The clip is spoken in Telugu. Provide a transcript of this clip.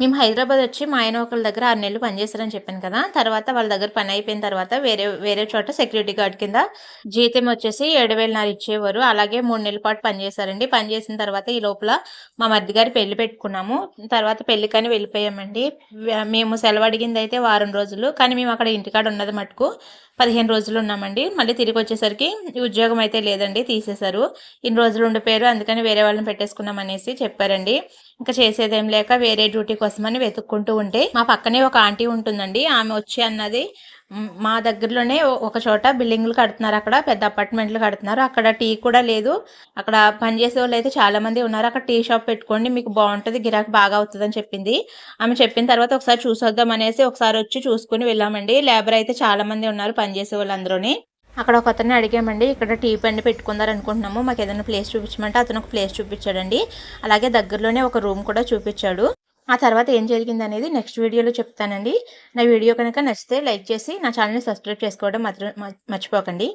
మేము హైదరాబాద్ వచ్చి మా ఆయన ఒకళ్ళ దగ్గర ఆరు నెలలు పనిచేస్తారని చెప్పాను కదా. తర్వాత వాళ్ళ దగ్గర పని అయిపోయిన తర్వాత వేరే వేరే చోట సెక్యూరిటీ గార్డ్ కింద జీతం వచ్చేసి ఏడు వేలన్నర ఇచ్చేవారు. అలాగే మూడు నెలల పాటు పనిచేశారండి. పనిచేసిన తర్వాత ఈ లోపల మా మరిది గారి పెళ్ళి పెట్టుకున్నాము. తర్వాత పెళ్ళికని వెళ్ళిపోయామండి. మేము సెలవు అడిగింది అయితే వారం రోజులు. కానీ మేము అక్కడ ఇంటికాడ ఉన్నది మటుకు పదిహేను రోజులు ఉన్నామండి. మళ్ళీ తిరిగి వచ్చేసరికి ఉద్యోగం అయితే లేదండి తీసేశారు. ఇన్ని రోజులు ఉండిపోయారు అందుకని వేరే వాళ్ళని పెట్టేసుకున్నాం అనేసి చెప్పారండి. ఇంకా చేసేదేం లేక వేరే డ్యూటీ కోసమని వెతుక్కుంటూ ఉంటే మా పక్కనే ఒక ఆంటీ ఉంటుందండి. ఆమె వచ్చి అన్నది మా దగ్గరలోనే ఒక చోట బిల్డింగ్లు కడుతున్నారు అక్కడ పెద్ద అపార్ట్మెంట్లు కడుతున్నారు. అక్కడ టీ కూడా లేదు. అక్కడ పనిచేసే వాళ్ళు అయితే చాలా మంది ఉన్నారు. అక్కడ టీ షాప్ పెట్టుకోండి మీకు బాగుంటుంది గిరాకీ బాగా అవుతుంది అని చెప్పింది. ఆమె చెప్పిన తర్వాత ఒకసారి చూసొద్దాం అనేసి ఒకసారి వచ్చి చూసుకుని వెళ్ళామండి. లేబర్ అయితే చాలా మంది ఉన్నారు పనిచేసే వాళ్ళందరూని. అక్కడ ఒక అతన్ని అడిగామండి ఇక్కడ టీ బండి పెట్టుకుందారు అనుకుంటున్నాము మాకు ఏదైనా ప్లేస్ చూపించమంటే అతను ఒక ప్లేస్ చూపించాడండి. అలాగే దగ్గరలోనే ఒక రూమ్ కూడా చూపించాడు. ఆ తర్వాత ఏం జరిగింది అనేది నెక్స్ట్ వీడియోలో చెప్తానండి. నా వీడియో కనుక నచ్చితే లైక్ చేసి నా ఛానల్ని సబ్స్క్రైబ్ చేసుకోవడం మాత్రం మర్చిపోకండి.